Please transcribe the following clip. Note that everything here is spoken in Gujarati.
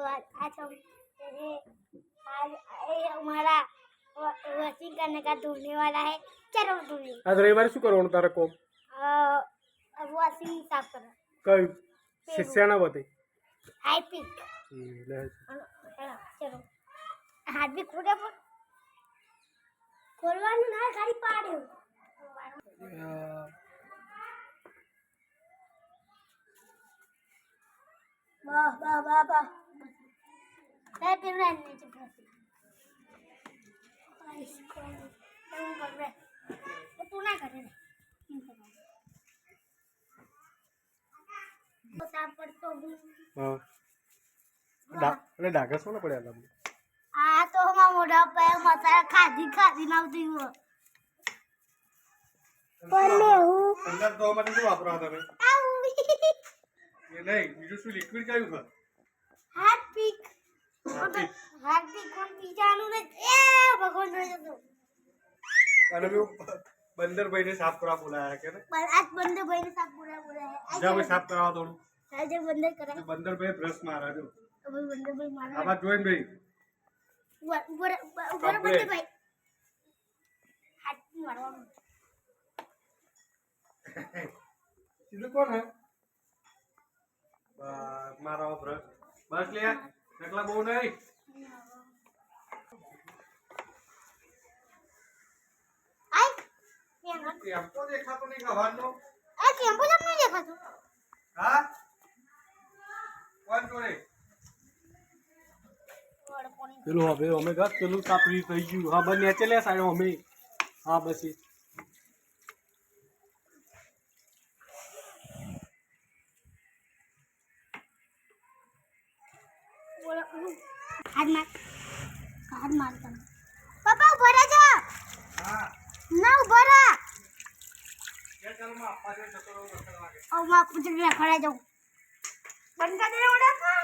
આ આ છો ये आज ये हमारा वॉशिंग करने का धोने वाला है चलो धोने આજ રવિવારે શું કરવાનું તારે કોમ वॉशिंग साफ करो કયું શિષ્યાના બધી हाई पिक ચલો હાથ બી ખોટે પણ ખોલવાનું ના ખાલી પાડ્યું વાહ વાહ વાહ વાહ તો તું ના કરે ને તો સાફ પડતો હું હા ડા એટલે ડાઘા શું પડ્યા તમને આ તો હમણાં મોઢા પર મસાલા ખાધી ખાધી ના પણ હું અંદર ધોવા માટે શું વાપરો તમે? એ નહીં બીજું શું લિક્વિડ કયું છે હાથ પીક હાર્પિક. હાથ પીક પીજાનું ને એ ભગવાન જોઈ જતો. અને મેં ને સાફ કરવા બોલાયા કે ને? આજ ભાઈ ને સાફ કરવા બોલાયા. જા ભાઈ સાફ કરાવો દોડું આજે બંદર કરાય બંદરભાઈ બ્રશ મારા જો હવે બંધ ભાઈ મારા બાદ જોઈન ભાઈ. ઉપર ઉપર બંદર ભાઈ હાથ મારવાનું સીધું કોણ હે? મારા બ્રશ બસ લે નકલા બહુ નહીં. તો દેખાતો નહીં ગવાનો આ ટેમ્પો જમ નહીં દેખાતો? હા? કોણ જોડે? પેલું હવે અમે ગત પેલું સાપડી થઈ ગયું. હા બસ નેચે લે સાહેબ અમે. હા બસ હાથ માર. હાથ માર તમે. પપ્પા ઊભો રહેજો. હા ના ઊભા રહો એ ચાલો कुछ આપવા खड़ा જતો રહો નકર લાગે ઓ માં